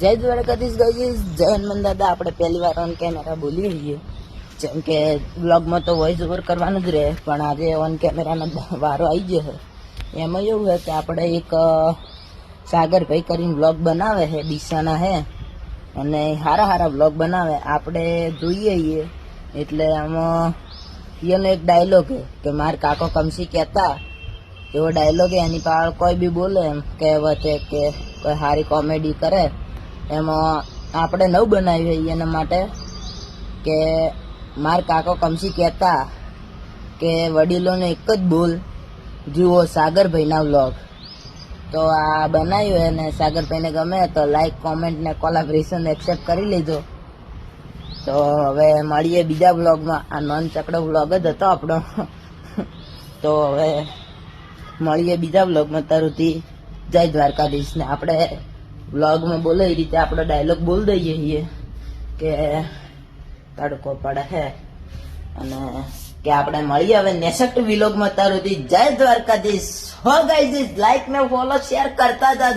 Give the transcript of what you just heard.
જય દ્વારકાધીશ ગઈશ જય હનુમાન દાદા. આપણે પહેલી વાર ઓન કેમેરા બોલી રહીએ. જેમ કે બ્લોગમાં તો વોઇસ ઓવર કરવાનું જ રહે, પણ આજે ઓન કેમેરાનો વારો આવી ગયો છે. એમાં એવું છે કે આપણે એક સાગરભાઈ કરીને બ્લોગ બનાવે છે, ડીસાના હે અને સારા સારા બ્લોગ બનાવે. આપણે જોઈએ છીએ. એટલે આમાં એનો એક ડાયલોગ છે કે માર કાકો કમસી કહેતા. એવો ડાયલોગ એની પાછળ કોઈ બી બોલે એમ કહેવત કે કોઈ સારી કોમેડી કરે. એમાં આપણે નવું બનાવ્યું એના માટે કે માર કાકો કમસી કહેતા કે વડીલોને એક જ બોલ, જુઓ સાગરભાઈના વ્લોગ તો આ બનાવ્યું અને સાગરભાઈને ગમે તો લાઈક કોમેન્ટ ને કોલાબરેશન એક્સેપ્ટ કરી લેજો. તો હવે મળીએ બીજા વ્લોગમાં આ નોન ચકડો વ્લોગ જ હતો આપણો. તો હવે મળીએ બીજા વ્લોગમાં તરુથી જય દ્વારકાધીશ ને આપણે વ્લોગમાં બોલે એ રીતે આપણો ડાયલોગ બોલ દઈએ છીએ કે તડકો પડે હે. અને કે આપણે મળીએ હવે નેસેક્ટ વ્લોગમાં તારું જય દ્વારકાધીશ. હો ગાઈઝ લાઈક ને ફોલો શેર કરતા જાજો.